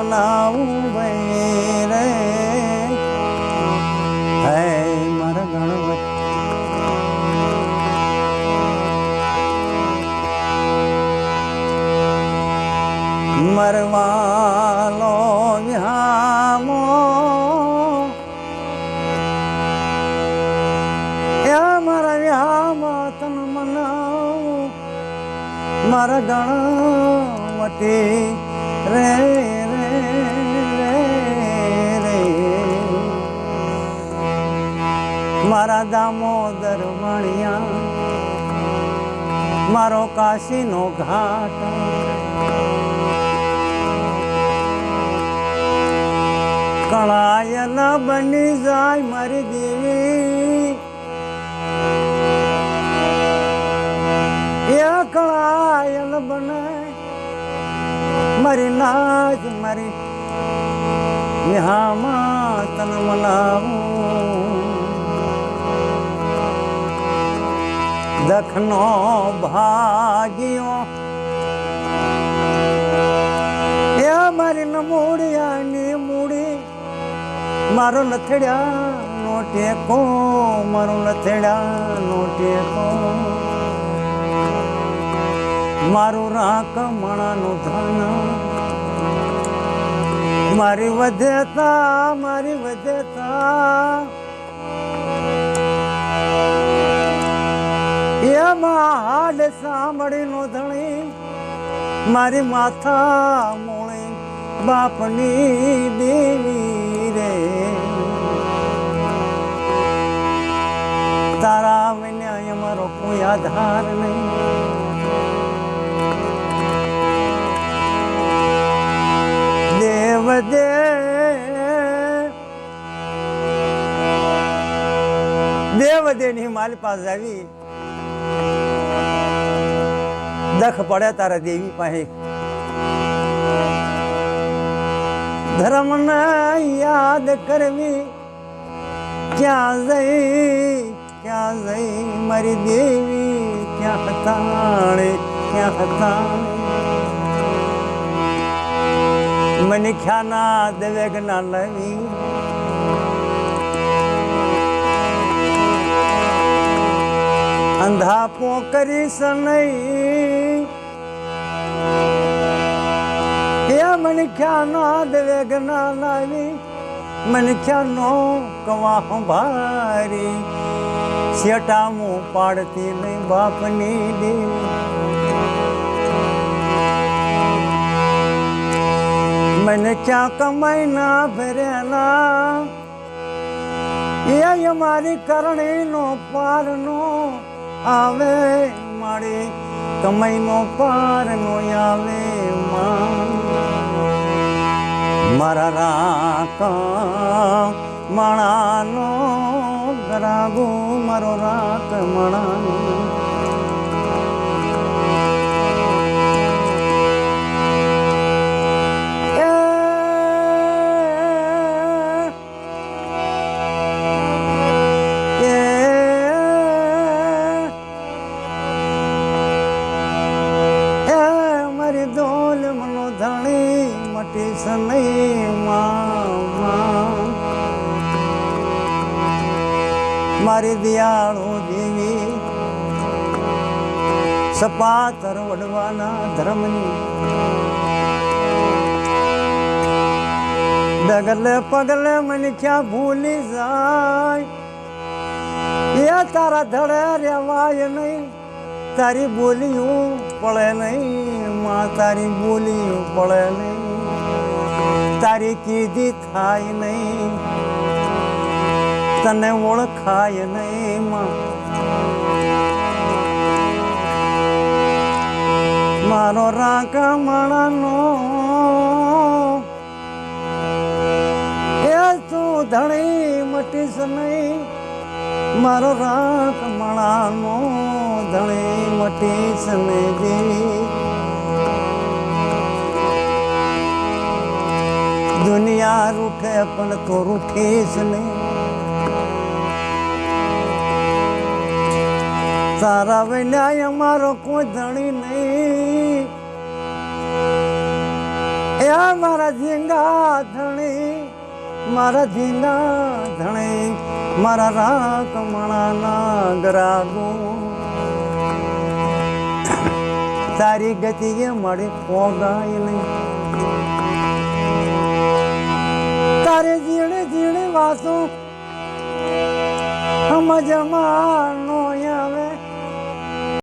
મનાવું ભાઈ રે હે મારા ગણપત મરવાલો વિહામો મારા વિહામાં તન મનાવું મારા ગણપતિ રે. મારા દામોદર મણિયા, મારો કાશીનો ઘાટ. કળાયલ બની જાય મારી દેવી. એ કળાયલ બને મારી નાચ મારી નિહામાં તન મનાવું. દખનો ભાગ્યો. એ મારી નમૂડિયાની મૂડી. મારો નથડ્યા નો ટેકો, મારો નથડ્યા નો ટેકો. મારું રાક મણાનું ધન મારી વધેતા મારી વધેતા. એમાં હાડ સાંભળી નો ધણી, મારી માથા મોળે બાપની દેવી રે. તારા વિના મારો કોઈ આધાર નહીં. દેવ દેની મારી પાસે આવી. દખ પડે તારા દેવી પાસે. ધર્મ યાદ કરવી. ક્યાં જઈ ક્યાં જઈ મારી દેવી? ક્યાં હતાણે ક્યાં હતાણે? મને ખ્યાના દેવે જ્ઞાન લવી. અંધાપો કરી નહીં. એ મને ખ્યાનો દેવે જ્ઞાન આવી ખ્યાનો કવા ભારી. શેટામું પાડતી નહીં બાપની દેવી. મને ક્યાં કમાઈ ના ભરેલા એ મારી કરણી નો પાર નો આવે મારી કમાઈનો પાર નો આવે. મારા રાક માણાનો ગરાગો મારો રાત મણાનો સનઈ મારી દિયાળો દેવી સપાતર વડવાના ધર્મની ડગલે પગલે મને ક્યાં ભૂલી જાય? એ તારા ધડે રેવાય નહીં, તારી બોલી પડે નહીં, માં તારી બોલી પડે નહીં. તારી કીધી થાય નહીં. તને ઓળખાય નહીં મારો રાકા માણાનો. એ તું ધણી મટીશ નહીં. મારો રાક મણાનો ધણી મટીશ નહીં. દેવી દુનિયા રૂઠે પણ તો રૂઠીશ નહીં. તારા વિનાય અમારો કોઈ ધણી નહીં. એ મારા ઝીંગા ધણી, મારા ઝીંગા ધણી, મારા રાક મણાના ગરાગો. તારી ગતિએ મળે પોગાય નહીં. તારે